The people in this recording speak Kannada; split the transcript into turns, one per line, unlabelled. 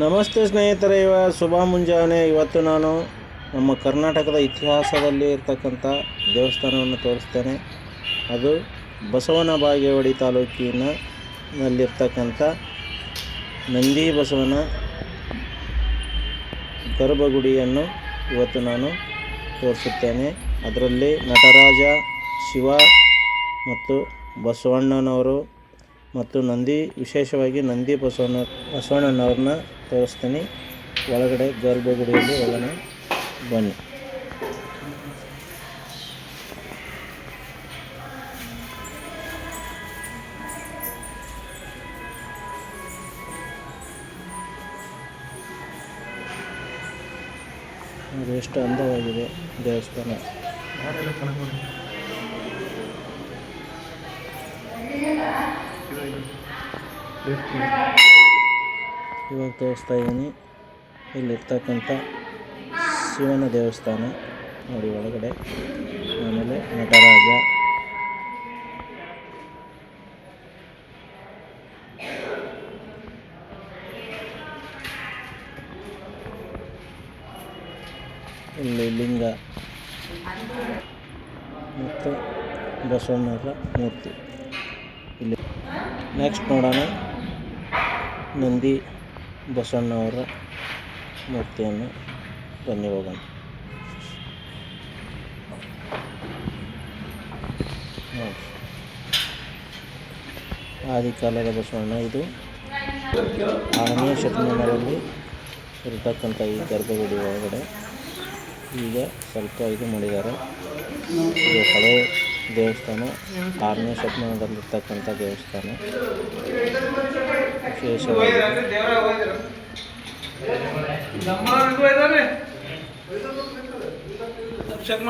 ನಮಸ್ತೆ ಸ್ನೇಹಿತರೆ, ಇವ ಶುಭ ಮುಂಜಾನೆ. ಇವತ್ತು ನಾನು ನಮ್ಮ ಕರ್ನಾಟಕದ ಇತಿಹಾಸದಲ್ಲಿ ಇರ್ತಕ್ಕಂಥ ದೇವಸ್ಥಾನವನ್ನು ತೋರಿಸ್ತೇನೆ. ಅದು ಬಸವನ ಬಾಗೇವಾಡಿ ತಾಲೂಕಿನ ನಲ್ಲಿರ್ತಕ್ಕಂಥ ನಂದಿ ಬಸವನ ಗರ್ಭಗುಡಿಯನ್ನು ಇವತ್ತು ನಾನು ತೋರಿಸುತ್ತೇನೆ. ಅದರಲ್ಲಿ ನಟರಾಜ ಶಿವ ಮತ್ತು ಬಸವಣ್ಣನವರು ಮತ್ತು ನಂದಿ ವಿಶೇಷವಾಗಿ ನಂದಿ ಬಸವಣ್ಣ ಬಸವಣ್ಣನವ್ರನ್ನ ತೋರಿಸ್ತೀನಿ. ಒಳಗಡೆ ಗರ್ಭಗುಡಿಯಲ್ಲಿ ಒಳಗಡೆ ಬನ್ನಿ. ಎಷ್ಟು ಅಂದವಾಗಿದೆ ದೇವಸ್ಥಾನ? ಇವಾಗ ತೋರಿಸ್ತಾ ಇದ್ದೀನಿ. ಇಲ್ಲಿರ್ತಕ್ಕಂಥ ಶಿವನ ದೇವಸ್ಥಾನ. ನೋಡಿ, ಒಳಗಡೆ ಆಮೇಲೆ ನಟರಾಜ. ಇಲ್ಲಿ ಲಿಂಗ. ಮತ್ತು ಬಸವಣ್ಣರ ಮೂರ್ತಿ. ಇಲ್ಲಿ ನೆಕ್ಸ್ಟ್ ನೋಡೋಣ. ನಂದಿ ಬಸವಣ್ಣವರ ಮೂರ್ತಿಯನ್ನು ಬನ್ನಿ ಹೋಗೋಣ. ಆದಿಕಾಲದ ಬಸವಣ್ಣ ಇದು. ಆರನೇ ಶತಮಾನದಲ್ಲಿ ಇರತಕ್ಕಂಥ ಈ ಗರ್ಭಗುಡಿ ಒಳಗಡೆ ಈಗ ಸ್ವಲ್ಪ ಇದು ಮಾಡಿದ್ದಾರೆ. ಇದು ಹಳೆ ದೇವಸ್ಥಾನ ಆರನೇ ಶತಮಾನದಲ್ಲಿರ್ತಕ್ಕಂಥ ದೇವಸ್ಥಾನ. ವಿಶೇಷವಾಗಿ
ಚೆಕ್